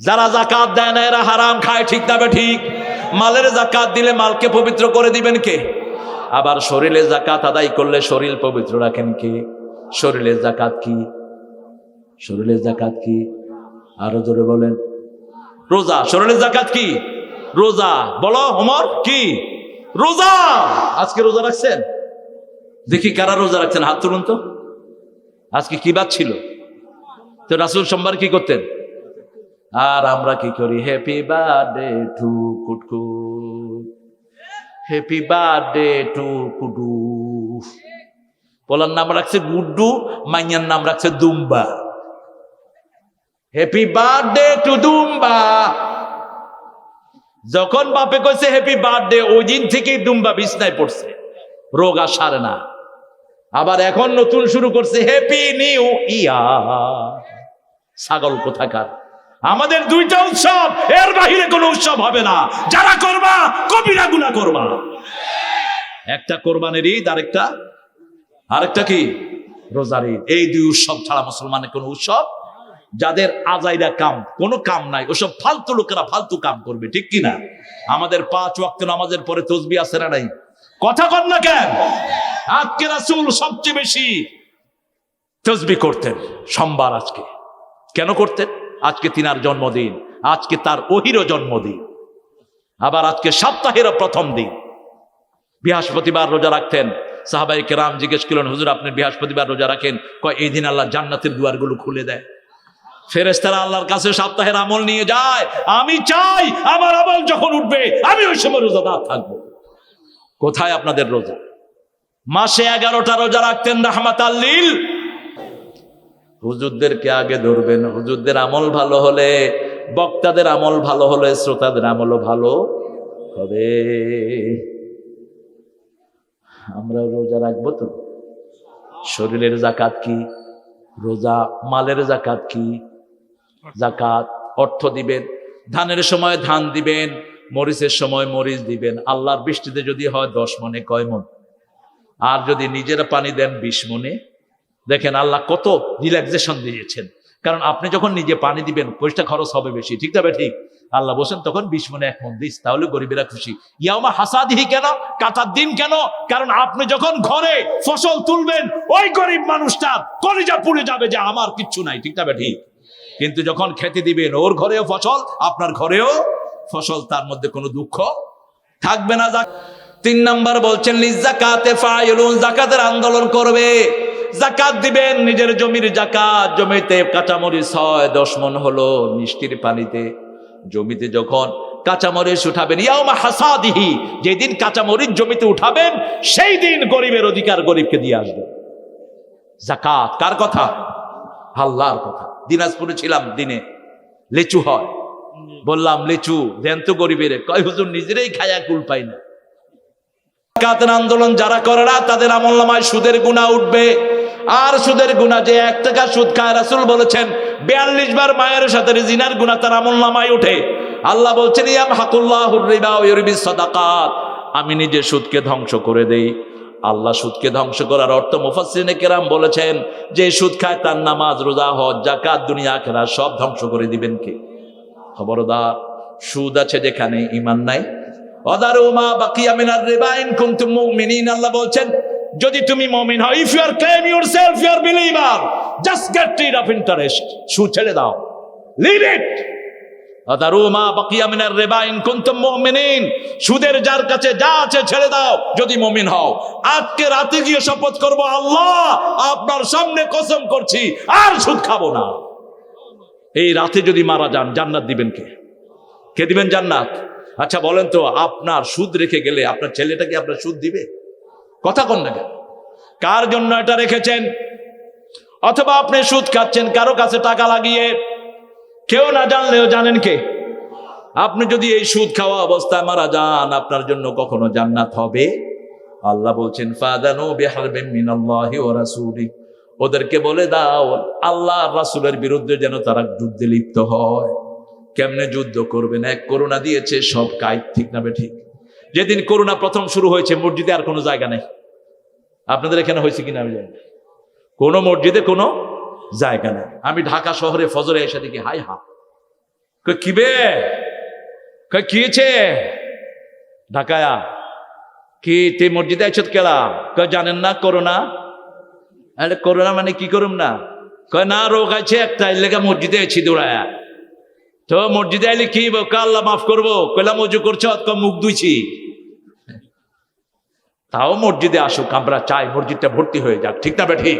যারা জাকাত দেয় না, এরা হারাম খায়, ঠিক না ঠিক? মালের জাকাত দিলে মালকে পবিত্র করে দিবেন কে? আবার শরীরে জাকাত আদায় করলে শরীর পবিত্র রাখেন কে? শরীরের জাকাত কি? শরীরের জাকাত কি? আরও জোরে বলেন। রোজা, শরীরের জাকাত কি? রোজা। বলো, ওমর, কি? রোজা! আজকে রোজা রাখছেন? দেখি কারা রোজা রাখছেন, হাত তুলুন তো। আজকে কি বাদ ছিল? তো রাসুল সোমবার কি করতেন? আর আমরা কি করি? হ্যাপি বার্থডে টু কুটকুট হ্যাপি বার্থডে টু কুডু পোলার নাম রাখছে গুড্ডু, মাইয়ার নাম রাখছে দুম্বা। হ্যাপি বার্থডে টু দুম্বা। যখন বাপে কইছে হ্যাপি বার্থডে ওই দিন থেকেই দুম্বা বিছনায় পড়ছে। রোগ আর সারে না। আবার এখন নতুন শুরু করছে হ্যাপি নিউ ইয়ার ছাগল কোথাকার? আমাদের দুইটা উৎসব, এর বাহিরে কোনো উৎসব হবে না। যারা করবা, কবিরা গুণা করবা। একটা কোরবানের ঈদ, আরেকটা আরেকটা কি? রোজার ঈদ। এই দুই উৎসব ছাড়া মুসলমানের কোনো উৎসব? যাদের আজাইরা কাম, কোনো কাম নাই। ওসব ফালতু লোকেরা ফালতু কাম করবে, ঠিক কি না? আমাদের পাঁচ ওয়াক্ত নামাজের পরে তসবি আছে না নাই? কথা কর না কেন? আজকে রাসূল সবচেয়ে বেশি তসবি করতেন, সোমবার আজকে। কেন করতেন? আজকে তিনার জন্মদিন, আজকে তার ওহিরও জন্মদিন, আবার আজকে সপ্তাহেরও প্রথম দিন। বৃহস্পতিবার রোজা রাখতেন। সাহাবাই কেরাম জিজ্ঞেস করলেন, হুজুর, আপনি বৃহস্পতিবার রোজা রাখেন? কয়, এই দিন আল্লাহ জান্নাতের দুয়ারগুলো খুলে দেয়। ফেরেস্তারা আল্লাহর কাছে সপ্তাহের আমল নিয়ে যায়। আমি চাই, আমার আমল যখন উঠবে, আমি ওই সময় রোজাদার থাকব। কোথায় আপনাদের রোজা? মাসে এগারোটা রোজা রাখতেন রাহমাত আল্লিল হুজুরদেরকে আগে ধরবেন। হুজুরদের আমল ভালো হলে, বক্তাদের আমল ভালো হলে, শ্রোতাদের আমলও ভালো হবে। আমরা রোজা রাখব তো। শরীরের জাকাত কি? রোজা মালের জাকাত কি? জাকাত অর্থ দিবেন। ধানের সময় ধান দিবেন, মরিচের সময় মরিচ দিবেন। আল্লাহর বৃষ্টিতে যদি হয়, দশ মনে কয় মন? আর যদি নিজেরা পানি দেন, বিশ মনে দেখেন আল্লাহ কত রিল্যাক্সেশন দিয়েছেন। কারণ আপনি যখন নিজে পানি দিবেন, পয়সা খরচ হবে বেশি, ঠিক তবে ঠিক আল্লাহ বসেন তখন বিশ মনে এক মন দিস, তাহলে গরিবেরা খুশি। ইয়ামা হাসাদিহি কেন? কাতার দিন কেন? কারণ আপনি যখন ঘরে ফসল তুলবেন, ওই গরিব মানুষটার কলিজা পুড়ে যাবে যে আমার কিচ্ছু নাই, ঠিক তবে ঠিক কিন্তু যখন খেতে দিবেন, ওর ঘরেও ফসল, আপনার ঘরেও ফসল, তার মধ্যে কোনো দুঃখ থাকবে না। তিন নাম্বার বলছেন জাকাতে ফাইলুন জাকাতের আন্দোলন করবে। জাকাত দিবেন, নিজের জমির জাকাত, জমিতে কাঁচামরিচ হয় দশ মন হলো মিষ্টির পানিতে। জমিতে যখন কাঁচামরিচ উঠাবেন ইয়ামা হাসাদিহি, যেদিন কাঁচামরিচ জমিতে উঠাবেন, সেই দিন গরিবের অধিকার গরিবকে দিয়ে আসবে। জাকাত, কার কথা? আল্লাহর কথা। দিনাজপুরে ছিলাম দিনে। লিচু হয়। বললাম, লিচু, দেন তো গরিবের। কয়, হুজুর, নিজেরাই খায়া কুল পাই না। আন্দোলন যারা করে না, তাদের আমল নামায় সুদের গুণা উঠবে। আর সুদের গুণা যে এক টাকা সুদ খায় রাসুল বলেছেন, বিয়াল্লিশ বার মায়ের সাথে জিনার গুণা তার আমল নামায় উঠে আল্লাহ বলছেন ইয়াম ইউরিবিস আমি নিজে সুদকে ধ্বংস করে দেই। আল্লাহ সুদকে ধ্বংস করার অর্থ মুফাসসিরিনে কেরাম বলেছেন, যে সুদ খায় তার নামাজ, রোজা, হজ জাকাত দুনিয়া আখেরা সব ধ্বংস করে দিবেন কে? খবরদার, সুদ আছে যেখানে ইমান নাই। অদারুমা বাকিয়া মিনার রিবা ইন কুনতুম মুমিনিন, আল্লাহ বলছেন যদি তুমি মমিন হও if you are claim yourself you are believer just get rid of interest সুদ ছেড়ে দাও লিভ ইট সুদের যার কাছে যা আছে ছেড়ে দাও, যদি মুমিন হও। আজকে রাতে গিয়ে শপথ করব, আল্লাহ, আপনার সামনে কসম করছি, আর সুদ খাব না। এই রাতে যদি মারা যান, জান্নাত দিবেন কে? কে দিবেন জান্নাত? আচ্ছা বলেন তো, আপনার সুদ রেখে গেলে আপনার ছেলেটা কি আপনার সুদ দিবে? কথা কন না? কার জন্য এটা রেখেছেন? অথবা আপনি সুদ খাচ্ছেন, কারও কাছে টাকা লাগিয়ে, কেউ না জানলেও জানেন কে? আপনি যদি এই সুদ খাওয়া অবস্থায় মারা যান, আপনার জন্য কখনো জান্নাত হবে? আল্লাহ বলছেন, ফাদানু ওদেরকে বলে দাও, আল্লাহ রাসূলের বিরুদ্ধে যেন তারা যুদ্ধে লিপ্ত হয়। কেমনে যুদ্ধ করবেন? এক করোনা দিয়েছে, সব কাজ ঠিক না ঠিক? যেদিন করোনা প্রথম শুরু হয়েছে, মসজিদে আর কোনো জায়গা নেই। আপনাদের এখানে হয়েছে কিনা আমি জানি কোনো মসজিদে কোনো জায়গা নেই। আমি ঢাকা শহরে ফজরে এসে দেখি হাই হা কিবে কই, কি ঢাকায়া কি তুই মসজিদে আইছত কেলা? কই, জানেন না করোনা? আরে, করোনা মানে কি করুম না? কয় না, রোগ আছে একটা লেগে মসজিদে আছি দৌড়ায়া। তো মসজিদে আইলে কি আল্লাহ মাফ করব? কইলাম মজু করছ অত মুখ ধুইছি। তাও মসজিদে আসুক, আমরা চাই মসজিদটা ভর্তি হয়ে যাক। ঠিক না ঠিক?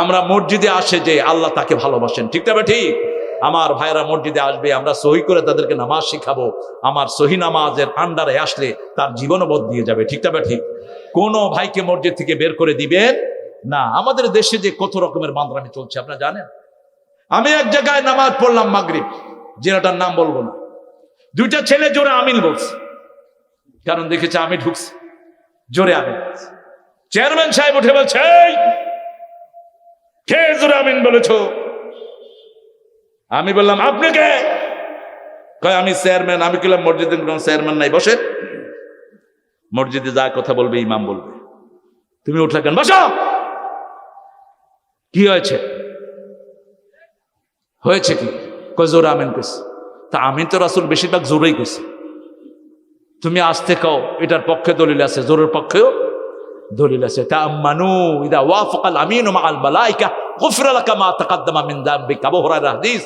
আমরা মসজিদে আসে যে আল্লাহ তাকে ভালোবাসেন। ঠিক না ঠিক? আমার ভাইরা মসজিদে আসবে, আমরা সহি করে তাদেরকে নামাজ শিখাবো। আমার সহি নামাজের আন্ডারে আসলে তার জীবনও দিয়ে যাবে। ঠিক না ঠিক? কোনো ভাইকে মসজিদ থেকে বের করে দিবেন না। আমাদের দেশে যে কত রকমের মান্দ্রামি চলছে, আপনারা জানেন? আমি এক জায়গায় নামাজ পড়লাম মাগরিব। জেলাটার নাম বলব না। দুইটা ছেলে জোরে আমিন বলছে। কারণ দেখেছে আমি ঢুকছি। জোরে আমিন। চেয়ারম্যান সাহেব উঠে বলছে "এই, কে জোরে আমিন বলেছ? আমি বললাম আপনি কে? কয় আমি চেয়ারম্যান। আমি কিলাম মসজিদে কোনো চেয়ারম্যান নাই বসে মসজিদে যা কথা বলবে ইমাম বলবে। তুমি উঠলে কেন? বসো! কি হয়েছে? হয়েছে কি? কয়, জোরে আমিন কইছে। তা আমিন তো রাসুল বেশিরভাগ জোরেই কইছে। তুমি আসতে কও এটার পক্ষে দলিল আছে, জোরের পক্ষেও দলিল আছে। তা মানু ইদা ওয়াফাকাল আমিন আল মালাইকা, গুফরা লাকা মা তাকাদ্দামা মিন যামবিকা আবু হুরায়রা হাদিস,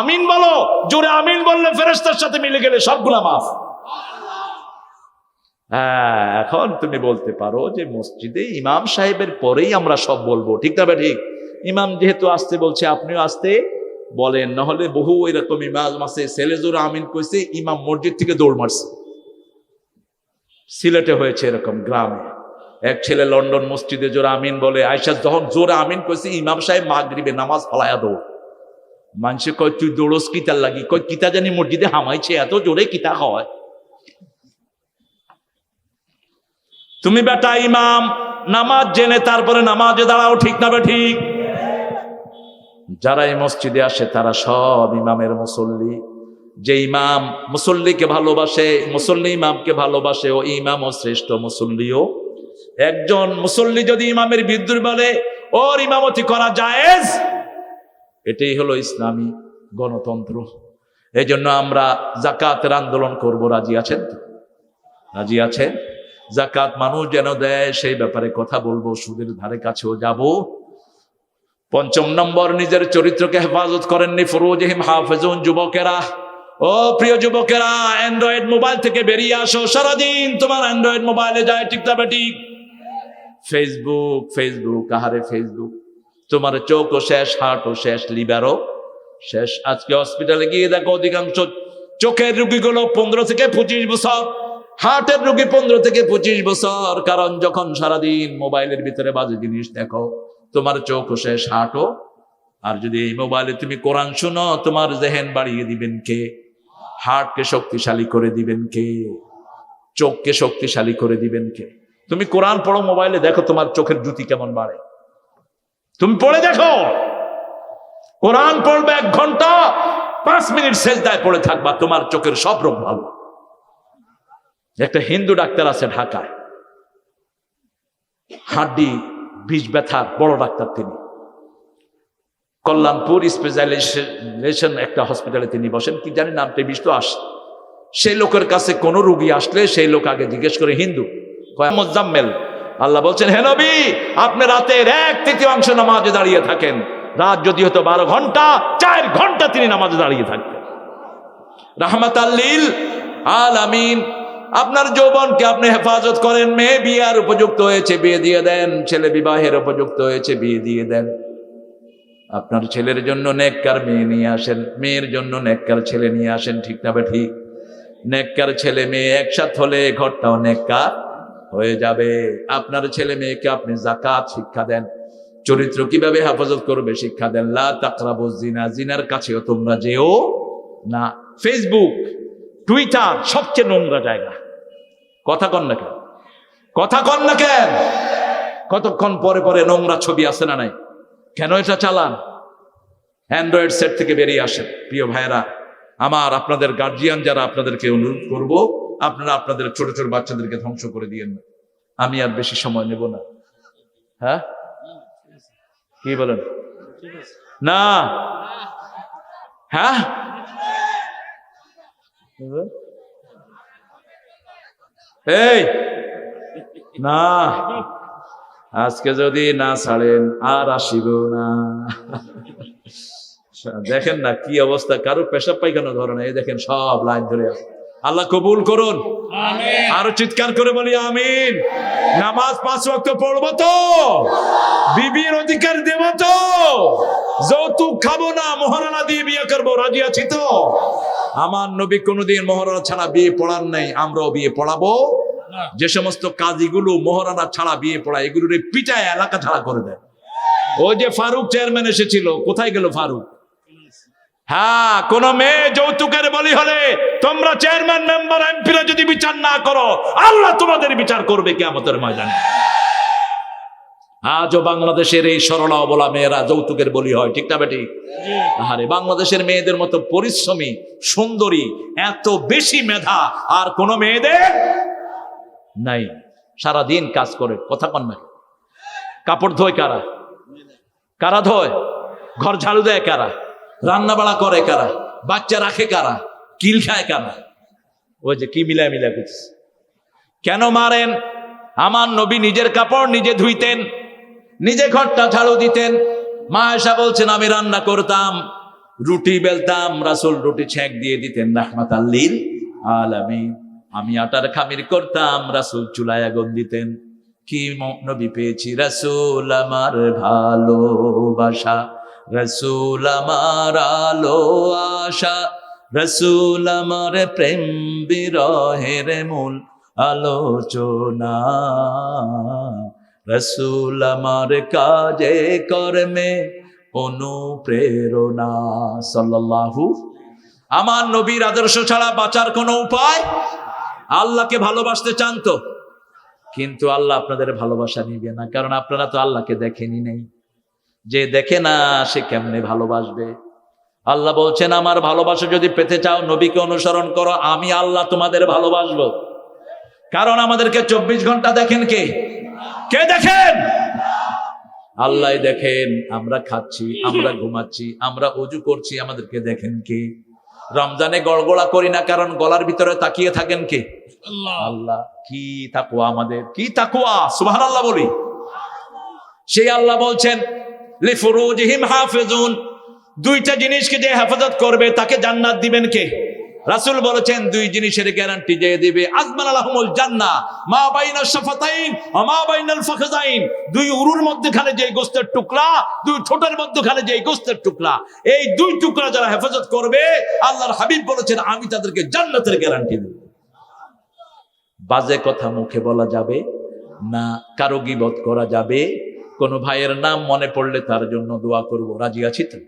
আমিন বলো, জোরে আমিন বললে ফেরেশতার সাথে মিলে গেলে সবগুলা মাফ। হ্যাঁ এখন তুমি বলতে পারো যে মসজিদে ইমাম সাহেবের পরেই আমরা সব বলব, ঠিক না ঠিক? ইমাম যেহেতু আসতে বলছে, আপনিও আসতে বলেন, নাহলে বহু এরকম ইমাম আছে ছেলে জোরে আমিন কইছে, ইমাম মসজিদ থেকে দৌড় মারছে। সিলেটে হয়েছে এরকম গ্রামে। এক ছেলে লন্ডন মসজিদে জোরে আমিন বলে আয়সা যখন জোরে আমিন কইছে, ইমাম সাহেব মাগরিবে নামাজ ফালায়া দৌড়। মানুষে কয়, তুই দৌড়স কিতার লাগি? কয়, কিতা জানি মসজিদে হামাইছে, এত জোরে কিতা হয়। তুমি বেটা ইমাম, নামাজ জেনে তারপরে নামাজে দাঁড়াও, ঠিক না বে ঠিক? যারা এই মসজিদে আসে, তারা সব ইমামের মুসল্লি। যে ইমাম মুসল্লিকে ভালোবাসে, মুসল্লি ইমামকে ভালোবাসে, ও ইমাম ও শ্রেষ্ঠ মুসল্লিও। একজন মুসল্লি যদি ইমামের বিদ্যুৎ বলে, ওর ইমামতি করা জায়েজ? এটাই হলো ইসলামী গণতন্ত্র। এই জন্য আমরা জাকাতের আন্দোলন করব। রাজি আছেন? রাজি আছেন? জাকাত মানুষ যেন দেয়, সেই ব্যাপারে কথা বলব, সুদের ধারে কাছেও যাব। পঞ্চম নম্বর, নিজের চরিত্রকে হেফাজত করেননি ফরোজহিম হাফেজুন যুবকেরা। ও প্রিয় যুবকেরা অ্যান্ড্রয়েড মোবাইল থেকে বেরিয়ে আসো। সারাদিন তোমার অ্যান্ড্রয়েড মোবাইলে যায়, ঠিক তবে ঠিক ফেসবুক ফেসবুক আহারে ফেসবুক তোমার চোখও শেষ, হার্টও শেষ লিভারও শেষ। আজকে হসপিটালে গিয়ে দেখো অধিকাংশ চোখের রুগীগুলো পনেরো থেকে পঁচিশ বছর, হার্টের রুগী পনেরো থেকে পঁচিশ বছর। কারণ যখন সারাদিন মোবাইলের ভিতরে বাজে জিনিস দেখো তোমার চোখও শেষ হার্টও আর যদি এই মোবাইলে তুমি কোরআন শুনো, তোমার জেহেন বাড়িয়ে দিবেন কে? হার্টকে শক্তিশালী করে দিবেন কে? চোখকে শক্তিশালী করে দিবেন কে? তুমি কোরআন পড়ো, মোবাইলে দেখো তোমার চোখের জুতি কেমন বাড়ে। তুমি পড়ে দেখো। কোরআন পড়বে এক ঘণ্টা, পাঁচ মিনিট শেষ সেজদায় পড়ে থাকবা, তোমার চোখের সব রোগ ভালো। একটা হিন্দু ডাক্তার আছে ঢাকায়। হাড্ডি বীজ ব্যথার বড় ডাক্তার তিনি। কল্যাণপুর স্পেশালাইজেশন একটা হসপিটালে তিনি বসেন। কি জানি নামটা বিষ্ট আস সেই লোকের কাছে কোন রুগী আসলে সেই লোক আগে জিজ্ঞেস করে, হিন্দু? মোজাম্মেল। আল্লাহ বলছেন, হে আপনি রাতের এক তৃতীয়াংশ নামাজে দাঁড়িয়ে থাকেন। রাত যদি হতো বারো ঘণ্টা, চার ঘণ্টা তিনি নামাজে দাঁড়িয়ে থাকতেন। রাহমাত আল্লিল আলামিন। আপনার যৌবনকে আপনি হেফাজত করেন, মেয়ে বিয়ার উপযুক্ত হয়েছে, বিয়ে দিয়ে দেন। ছেলে বিবাহের উপযুক্ত হয়েছে, বিয়ে দিয়ে দেন। আপনার ছেলের জন্য নেককার মেয়ে নিয়ে আসেন, মেয়ের জন্য নেককার ছেলে নিয়ে আসেন, ঠিক না ঠিক? নেককার ছেলে মেয়ে একসাথ হলে ঘরটাও নেককার হয়ে যাবে। আপনার ছেলে মেয়েকে আপনি জাকাত শিক্ষা দেন। চরিত্র কীভাবে হেফাজত করবে, শিক্ষা দেন। লা তাকরাবু জিনা জিনার কাছেও তোমরা যেও না। ফেসবুক টুইটার সবচেয়ে নোংরা জায়গা। কথা কন না কেন? কথা কন না কেন? কতক্ষণ পরে পরে নোংরা ছবি আসে না নাই? কেন এটা চালান? অ্যান্ড্রয়েড সেট থেকে বেরিয়ে আসেন। প্রিয় ভাইয়েরা, আমার আপনাদের গার্জিয়ান যারা আপনাদেরকে অনুরোধ করব, আপনারা আপনাদের ছোট ছোট বাচ্চাদেরকে ধ্বংস করে দিয়েন না। আমি আর বেশি সময় নেব না। হ্যাঁ? কি বলেন? না। হ্যাঁ? এই না আজকে যদি না ছাড়েন আর আসিব না। দেখেন না কি অবস্থা কারও পেশাব পাইখানা ধরে না এই দেখেন সব লাইন ধরে আল্লাহ কবুল করুন। আরও চিৎকার করে বলি আমিন। নামাজ পাঁচ ওয়াক্ত পড়ব তো? বিবির অধিকার দেব তো? যৌতুক খাব না, মহারানা দিয়ে বিয়ে করব, রাজি আছি তো? আমার নবী কোনোদিন মহারানা ছাড়া বিয়ে পড়ার নাই, আমরাও বিয়ে পড়াবো। যে সমস্ত কাজীগুলো মহারানা ছাড়া বিয়ে পড়া এগুলোর পিটায়, এলাকা ছাড়া করে দেয়। ওই যে ফারুক চেয়ারম্যান এসেছিল, কোথায় গেল ফারুক? হ্যাঁ কোন মেয়ে যৌতুকের বলি হলে বিচার না করো, আল্লাহ তোমাদের বিচার করবে কেমতের ময়দানে। আজও বাংলাদেশের এই সরলা অবলা মেয়েরা যৌতুকের বলি হয়, ঠিক না বেটি আরে বাংলাদেশের মেয়েদের মতো পরিশ্রমী, সুন্দরী, এত বেশি মেধা, আর কোন মেয়েদের নাই। সারা দিন কাজ করে, কথা কন না কাপড় ধোয় কারা? কারা ধোয়? ঘর ঝাড়ু দেয় কারা? রান্না বাড়া করে কারা? বাচ্চা রাখে কারা? কিল খায় কারা? ওই যে কি মিলা মিলা করছে কেন মারেন? আমার নবী নিজের কাপড় নিজে ধুইতেন, নিজে ঘরটা ঝাড়ু দিতেন। মা এসা বলছেন, আমি রান্না করতাম, রুটি বেলতাম, রাসুল রুটি ছেঁক দিয়ে দিতেন, রাহমাত আল্লিল আলামিন। আমি আমি আটার খামির করতাম, রাসুল চুলায় আগুন দিতেন। কি নবী পেয়েছি, রাসুল আমার ভালোবাসা, রসুল আমার আলো, আশা। রসুল আমার প্রেম বিরহের মূল আলোচনা। রসুল আমার কাজে, কর্মে অনুপ্রেরণা। সাল্লাল্লাহু, আমার নবীর আদর্শ ছাড়া বাঁচার কোনো উপায়? আল্লাহকে ভালোবাসতে চান তো, কিন্তু আল্লাহ আপনাদের ভালোবাসা নিবে না, কারণ আপনারা তো আল্লাহকে দেখেনি নেই। যে দেখে না, সে কেমনে ভালোবাসবে? আল্লাহ বলছেন আমার ভালোবাসা যদি পেতে চাও নবীকে অনুসরণ করো আমি আল্লাহ তোমাদের ভালোবাসবো। কারণ আমাদেরকে চব্বিশ ঘণ্টা দেখেন কে? কে দেখেন? আল্লাহ দেখেন আমরা খাচ্ছি আমরা ঘুমাচ্ছি আমরা অজু করছি আমাদেরকে দেখেন কে? রমজানে গড়গড়া করি না কারণ গলার ভিতরে তাকিয়ে থাকেন কে? আল্লাহ। কি তাকুয়া আমাদের কি তাকুয়া সুবহান আল্লাহ বলি। সেই আল্লাহ বলছেন লিফুরুজিহিম হাফিজুন দুইটা জিনিসকে যে হেফাজত করবে, তাকে জান্নাত দিবেন কে? রাসূল বলেছেন, দুই জিনিসের গ্যারান্টি যে দিবে। দুই উরুর মধ্যখানে যে গোস্তের টুকরা এই দুই টুকরা যারা হেফাজত করবে, আল্লাহর হাবিব বলেছেন, আমি তাদেরকে জান্নাতের গ্যারান্টি দেব। বাজে কথা মুখে বলা যাবে না, কারও গিবত করা যাবে। কোন ভাইয়ের নাম মনে পড়লে তার জন্য দোয়া করব। রাজি আছি তো?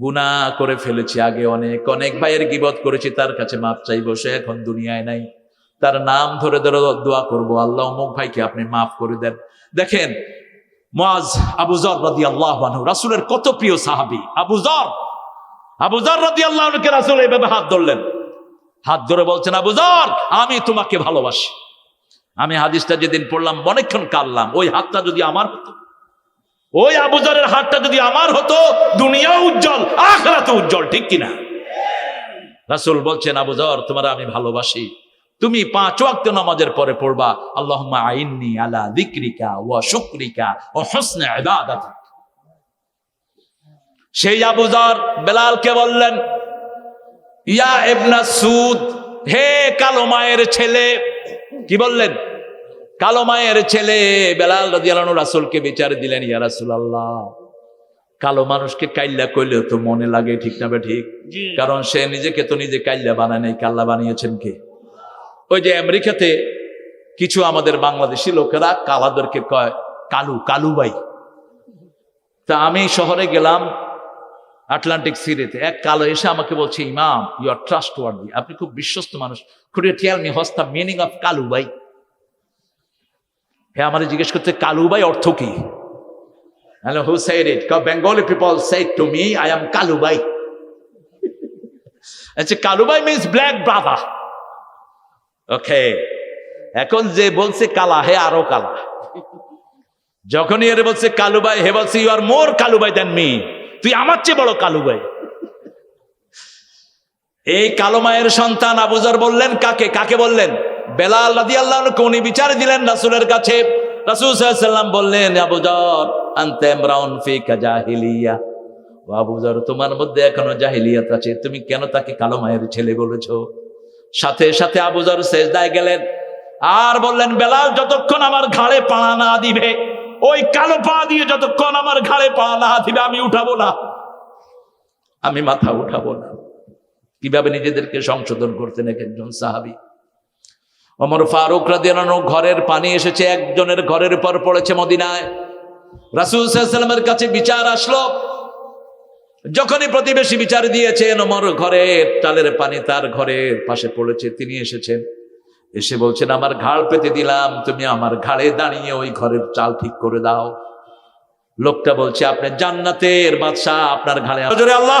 গুণা করে ফেলেছি আগে অনেক অনেক ভাইয়ের গিবত করেছি, তার কাছে মাপ চাইব, সে এখন দুনিয়ায় নাই। তার নাম ধরে ধরে দোয়া করব, আল্লাহ অমুক ভাইকে আপনি মাফ করে দেন। দেখেন, মুআজ আবু জর রাদিয়াল্লাহু আনহু, রাসূলের কত প্রিয় সাহাবী। আবু জর আবু জর রাদিয়াল্লাহু আনহুকে রাসূল এইভাবে হাত ধরলেন? হাত ধরে বলছেন, আবু জর আমি তোমাকে ভালোবাসি। আমি হাদিসটা যেদিন পড়লাম, অনেকক্ষণ কাঁদলাম, ওই হাতটা যদি আমার হতো? ওই আবুজারের হাতটা যদি আমার হতো দুনিয়া উজ্জ্বল আখরাতে উজ্জ্বল, ঠিক কিনা? রাসুল বলছেন আবুজর তোমার আমি ভালোবাসি। তুমি পাঁচ ওয়াক্ত নামাজের পরে পড়বা, আল্লাহুম্মা আইন্নি আলা যিকরিকা ওয়া শুকরিকা ওয়া হুসনে সেই আবুজার বেলালকে বললেন, ইয়া ইবনা সুদ, হে কালো মায়ের ছেলে। কি বললেন? কালো মায়ের ছেলে বেলাল রাদিয়াল্লাহু রাসূলকে বিচার দিলেন ইয়া রাসূলুল্লাহ। কালো মানুষকে কাইল্লা কইলেও তো মনে লাগে ঠিক না ঠিক? কারণ সে নিজেকে তো নিজে কাইল্লা বানায় নাই কাল্লা বানিয়েছেন কে? ওই যে আমেরিকাতে কিছু আমাদের বাংলাদেশি লোকেরা কালাদেরকে কয় কালু কালু ভাই। তা আমি শহরে গেলাম আটলান্টিক সিরিতে এক কালো এসে আমাকে বলছে ইমাম ইউ আর ট্রাস্ট ওয়ার্ডি আপনি খুব বিশ্বস্ত মানুষ। খুব tell me what's the meaning of Kalu ভাই? হ্যাঁ আমাদের জিজ্ঞেস করছে, কালু ভাই অর্থ কি? Hello, who said it Bengali people said to me I am Kalu ভাই. আচ্ছা কালু ভাই মিনস ব্ল্যাক ব্রাদার ওকে এখন যে বলছে কালা, হে আরও কালা। যখনই এর বলছে কালু ভাই, হে বলছে ইউ আর মোর কালু ভাই দেন মি তুই আমার চেয়ে বড় কালু ভাই। এই কালো মায়ের সন্তান আবুজার বললেন, কাকে? কাকে বললেন? বেলাল রাদি আল্লাহ উনি বিচার দিলেন রাসুলের কাছে। রাসুল সাল্লাম বললেন আবুজর আনতে ইমরাউন ফি কাজাহিলিয়া আবুজর তোমার মধ্যে এখনও জাহিলিয়াত আছে, তুমি কেন তাকে কালো মায়ের ছেলে বলেছ? সাথে সাথে আবুজর শেষদায় গেলেন, আর বললেন, বেলাল, যতক্ষণ আমার ঘাড়ে পাড়া না দিবে, ওই কালো পা দিয়ে যতক্ষণ আমার ঘাড়ে পাড়া না দিবে, আমি উঠাবো না। আমি মাথা উঠাবো না। কীভাবে নিজেদেরকে সংশোধন করতেন এক একজন সাহাবি? অমর ফারুক রাদিয়ানো ঘরের পানি এসেছে, একজনের ঘরের পর পড়েছে মদিনায়। রাসুল সাল্লামের কাছে বিচার আসলো। যখনই প্রতিবেশী বিচার দিয়েছেন অমর ঘরের চালের পানি তার ঘরের পাশে পড়েছে, তিনি এসেছেন। এসে বলছেন, আমার ঘাড় পেতে দিলাম, তুমি আমার ঘাড়ে দাঁড়িয়ে ওই ঘরের চাল ঠিক করে দাও। লোকটা বলছে, আপনি জান্নাতের বাদশাহ, আপনার ঘাড়ে আল্লাহ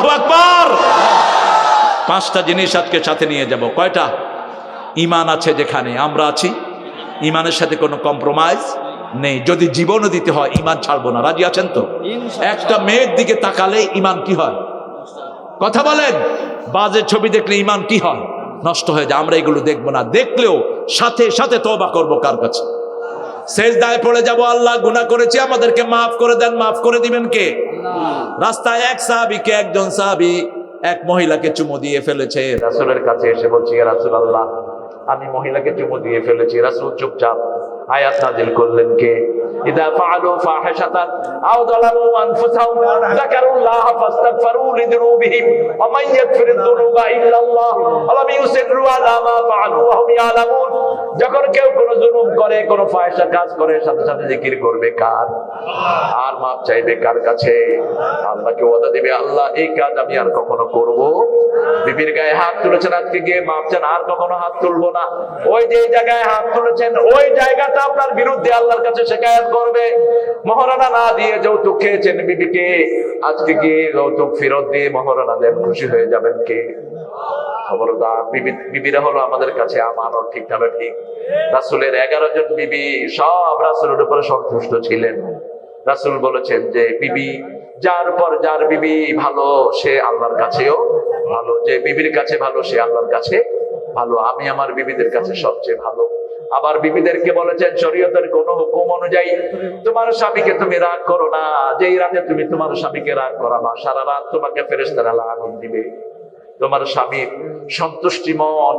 পাঁচটা জিনিস আজকে সাথে নিয়ে যাব। কয়টা? ইমান আছে যেখানে? আমরা আছি? ইমানের সাথে কোনো কম্প্রোমাইজ নেই। যদি জীবনও দিতে হয় ইমান ছাড়বো না। রাজি আছেন তো? একটা মেয়ের দিকে তাকালে ইমান কি হয়? কথা বলেন। বাজে ছবি দেখলে ইমান কি হয়? নষ্ট হয়ে যায়। আমরা এগুলো দেখব না। দেখলেও সাথে সাথে তবা করব কার কাছে? শেষ দায় পড়ে যাব আল্লাহ গুনাহ করেছি। আমাদেরকে মাফ করে দেন। মাফ করে দিবেন কে? রাস্তায় এক সাহাবিকে একজন সাহাবি এক মহিলাকে চুমু দিয়ে ফেলেছে। রাসূলের কাছে এসে বলছি রাসূল আল্লাহ আমি মহিলাকে চুমু দিয়ে ফেলেছি। রাসূল চুপচাপ আয়াত নাজিল করলেন কে? ইদা ফাআলু ফাহিশাতান আও যালামু আনফুসাহুম, যাকারুল্লাহ ফাস্তাগফিরু লিযুনুবিহিম, ওয়া মান যুনুবা ইল্লা আল্লাহ ওয়া লাম ইউসিররু আলা মা ফাআলু, ওয়া হুম ইয়ালামুন। যখন কেউ কোনো জুলুম করে, কোনো ফাহিশা কাজ করে, সাথে সাথে জিকির করবে কার? আর মাপ চাইবে কার কাছে? আল্লাহকে ওয়াদা দেবে, আল্লাহ, এই কাজ আমি আর কখনো করব বিবির গায়ে হাত তুলেছেন আজকে গিয়ে মাপ চান, আর কখনো হাত তুলবো না। ওই যে জায়গায় হাত তুলেছেন, ওই জায়গাটা আপনার বিরুদ্ধে আল্লাহর কাছে শেখায়ত করবে। মহারানা না দিয়ে যৌতুক খেয়েছেন বিবিকে আজকে গিয়ে যৌতুক ফেরত দিয়ে মহারানা দেন, খুশি হয়ে যাবেন কে? খবরদার বিবিরা হলো আমাদের কাছে ঠিক না ঠিক। রাসুলের এগারো জন বিবি, সব রাসুলের উপরে সন্তুষ্ট ছিলেন। রাসুল বলেছেন যে, বিবি, যার পর যার বিবি ভালো, সে আল্লাহর কাছেও ভালো, যে বিবির কাছে ভালো, সে আল্লাহর কাছে ভালো, আমি আমার বিবিদের কাছে সবচেয়ে ভালো। আবার বিবিদেরকে বলেছেন শরীয়তের কোন হুকুম অনুযায়ী তোমার স্বামীকে তুমি রাগ করো না। যেই রাতে তুমি তোমার স্বামীকে রাগ করাবা, সারা রাত তোমাকে ফেরেস্তারা আগুন দিবে। তোমার স্বামীর সন্তুষ্টি মন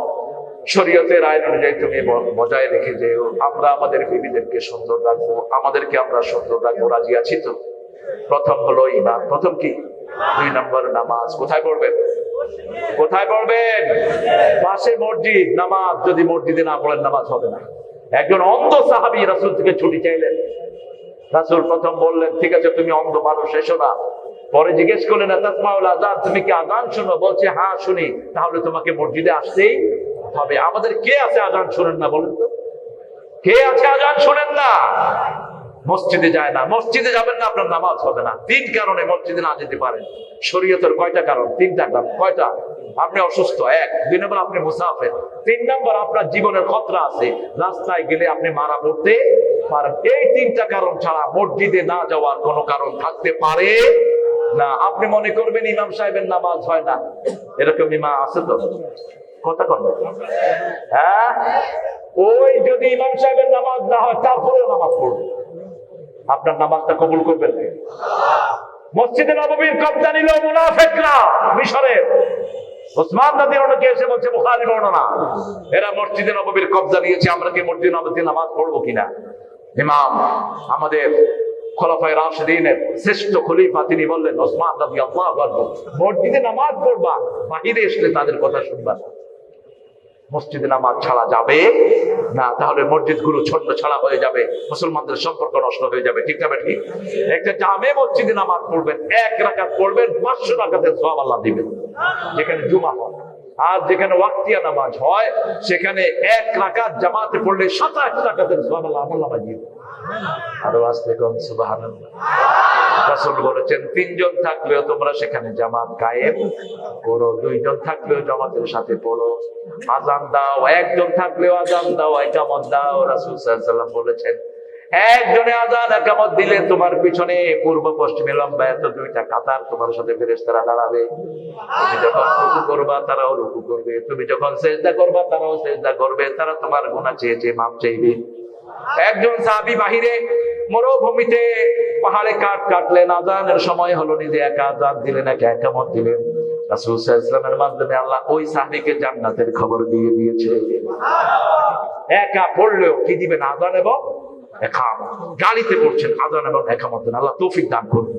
শরীয়তের আইন অনুযায়ী তুমি বজায় রেখে যেও। আমরা আমাদের বিবিদেরকে সুন্দর রাখব, আমাদেরকে আমরা সুন্দর রাখব। রাজি আছি তো? প্রথম হলো ইমান প্রথম কি? দুই নম্বর নামাজ। কোথায় পড়বেন? কোথায় পড়বেন? পাশে মসজিদ, নামাজ। যদি মসজিদে না পড়েন, নামাজ হবে না। একজন অন্ধ সাহাবি রাসুল থেকে ছুটি চাইলেন। রাসুল প্রথম বললেন, ঠিক আছে, তুমি অন্ধ মানুষ, এসো না। পরে জিজ্ঞেস করলেন আজান তুমি কি আজান শুনো? বলছে হ্যাঁ শুনি। তাহলে তোমাকে মসজিদে আসতেই হবে। আমাদের কে আছে আজান শোনেন না বলেন তো? কে আছে আজান শোনেন না? মসজিদে যায় না। মসজিদে যাবেন না, আপনার নামাজ হবে না। তিন কারণে মসজিদে না যেতে পারেন। শরীয়তের কয়টা কারণ? তিনটা কারণ কয়টা? আপনি অসুস্থ? এক। দুই নম্বর, আপনি মুসাফের। তিন নম্বর, আপনার জীবনের খতরা আছে। রাস্তায় গেলে আপনি মারা পড়তে পারেন। এই তিনটা কারণ ছাড়া মসজিদে না যাওয়ার কোনো কারণ থাকতে পারে না। আপনি মনে করবেন ইমাম সাহেবের নামাজ হয় না। এরকম ইমাম আছে তো? কথা কন। হ্যাঁ? ওই যদি ইমাম সাহেবের নামাজ না হয়, তারপরেও নামাজ পড়বে। আপনার নামাজটা কবুল করবেন? মসজিদে নববীর কবজা নিল মুনাফেকরা মিশরের ওসমান নদী অনেকে এসে বলছে বুখারি বর্ণনা, এরা মসজিদে নববীর কবজা নিয়েছে, আমরা কি মসজিদ নবীতে নামাজ পড়ব কিনা ইমাম আমাদের খোলাফায় রাশিদিনের শ্রেষ্ঠ খলিফা, তিনি বললেন, ওসমান নদী আল্লাহ মসজিদে নামাজ পড়বা, বাহিরে এসলে তাদের কথা শুনবা। মসজিদে নামাজ ছাড়া যাবে? না, তাহলে মসজিদগুলো ছন্ন ছাড়া হয়ে যাবে, মুসলমানদের সম্পর্ক নষ্ট হয়ে যাবে, ঠিক না ঠিক একটা জামে মসজিদে নামাজ পড়বেন, এক রাকাত পড়বেন, পাঁচশো রাকাতের সব আল্লাহ দিবেন। যেখানে জুমা হয়। আর যেখানে ওয়াক্তিয়া নামাজ হয়, সেখানে এক রাকাত জামাতে পড়লে সাতাশ রাকাতের সব আল্লাহ নামাজ দিবেন। আরও আসতে কম, সুবহানাল্লাহ। রাসূল বলেছেন, তিনজন থাকলেও তোমরা সেখানে জামাত কায়েম করো, দুইজন থাকলেও জামাতের সাথে পড়ো আজান দাও, একজন থাকলেও আজান দাও, একামত দাও, রাসূল সাল্লাম বলেছেন, একজনে আজান একামত দিলে তোমার পিছনে পূর্ব, পশ্চিমে লম্বা এত দুইটা কাতার তোমার সাথে ফেরেশতারা দাঁড়াবে। তুমি যখন রুকু করবা, তারাও রুকু করবে। তুমি যখন সেজদা করবা, তারাও সেজদা করবে। তারা তোমার গুনাহ চেয়ে চেয়ে মাপ চাইবে। একজন সাহাবী বাহিরে মরুভূমিতে পাহাড়ে কাঠ কাটলেন আজানের সময় হলো নিজে একা আজান দিলেন একা একামত দিলেন রাসূল ওয়াসাল্লামের মাধ্যমে আল্লাহ ওই সাহাবীকে জান্নাতের খবর দিয়ে দিয়েছে। একা পড়লেও কি দিবেন আজান এবং গাড়িতে পড়ছেন আজান এবং একামত আল্লাহ তৌফিক দান করুন।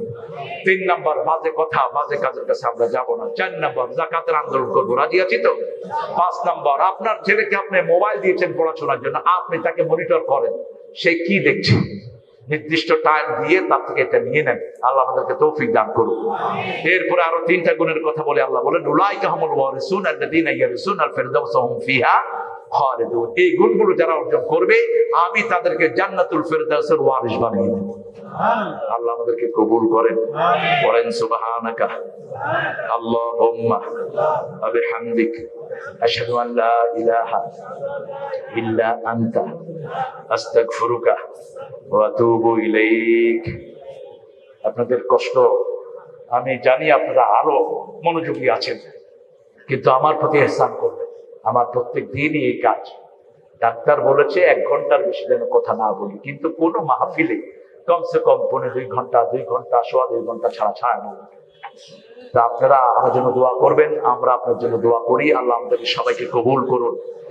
তিন নাম্বার, বাজে কথা, বাজে কাজের কাছে আমরা যাব না। চার নাম্বার জাকাতের আন্দোলন করব। রাজি আছি তো? পাঁচ নাম্বার, আপনার ছেলেকে আপনি মোবাইল দিয়েছেন পড়াশোনার জন্য। আপনি তাকে মনিটর করেন। সে কি দেখছে? নির্দিষ্ট টাইম দিয়ে তার থেকে এটা নিয়ে নেন। আল্লাহ আমাদেরকে তৌফিক দান করুন এরপরে আরও তিনটা গুণের কথা বলে আল্লাহ বলেন, উলাইকা কাহমুল ওয়ারিসুন আল্লাযীনা ইয়ারিসুন আল ফিরদাউস হুম ফিহা খালিদুন। এই গুণগুলো যারা অর্জন করবে আমি তাদেরকে জান্নাতুল ফিরদাউসের ওয়ারিস বানিয়ে দেব। আল্লাহ আমাদেরকে কবুল করেন। বলেন সুবহানাকা। আল্লাহুম্মা বিহামদিক। আশহাদু আন লা ইলাহা ইল্লা আনতা। আস্তাগফিরুকা ওয়া আতুবু ইলাইক। আপনাদের কষ্ট আমি জানি আপনারা আরও মনোযোগী আছেন কিন্তু আমার প্রতি এহসান করবেন। আমার প্রত্যেক দিনই এই কাজ। ডাক্তার বলেছে, এক ঘণ্টার বেশি যেন কথা না বলি। কিন্তু কোনো মাহফিলে কমসে কম পনেরো দুই ঘণ্টা দুই ঘণ্টা, সোয়া দুই ঘণ্টা ছাড়া ছাড়া না। তা আপনারা আমার জন্য দোয়া করবেন, আমরা আপনার জন্য দোয়া করি। আল্লাহ আমাদের সবাইকে কবুল করুন।